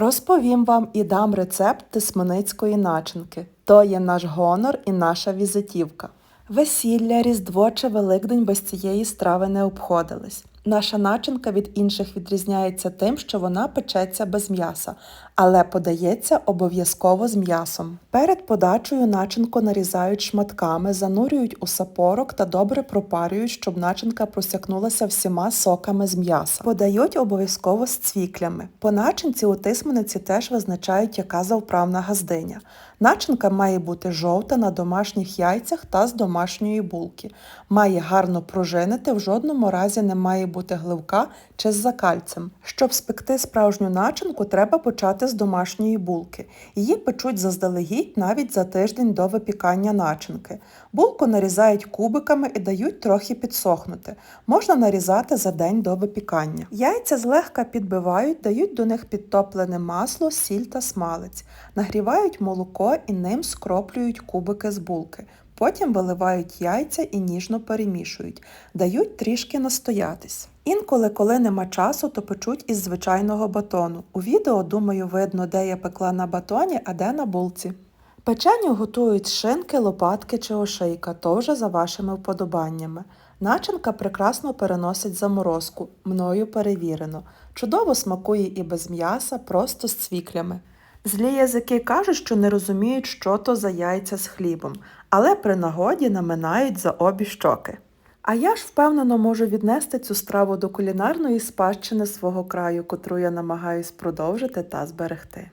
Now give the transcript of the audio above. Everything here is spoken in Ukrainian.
Розповім вам і дам рецепт тисманицької начинки. То є наш гонор і наша візитівка. Весілля, Різдво чи Великдень без цієї страви не обходились. Наша начинка від інших відрізняється тим, що вона печеться без м'яса, але подається обов'язково з м'ясом. Перед подачею начинку нарізають шматками, занурюють у сапорок та добре пропарюють, щоб начинка просякнулася всіма соками з м'яса. Подають обов'язково з цвіклями. По начинці у тисмениці теж визначають, яка завправна газдиня. Начинка має бути жовта на домашніх яйцях та з домашньої булки. Має гарно пружинити, в жодному разі не має бути гливка чи з закальцем. Щоб спекти справжню начинку, треба почати з домашньої булки. Її печуть заздалегідь навіть за тиждень до випікання начинки. Булку нарізають кубиками і дають трохи підсохнути. Можна нарізати за день до випікання. Яйця злегка підбивають, дають до них підтоплене масло, сіль та смалець. Нагрівають молоко і ним скроплюють кубики з булки. Потім виливають яйця і ніжно перемішують, дають трішки настоятись. Інколи, коли нема часу, то печуть із звичайного батону. У відео, думаю, видно, де я пекла на батоні, а де на булці. Печеню готують шинки, лопатки чи ошейка, то вже за вашими вподобаннями. Начинка прекрасно переносить заморозку, мною перевірено. Чудово смакує і без м'яса, просто з цвіклями. Злі язики кажуть, що не розуміють, що то за яйця з хлібом, але при нагоді наминають за обі щоки. А я ж впевнено можу віднести цю страву до кулінарної спадщини свого краю, котру я намагаюсь продовжити та зберегти.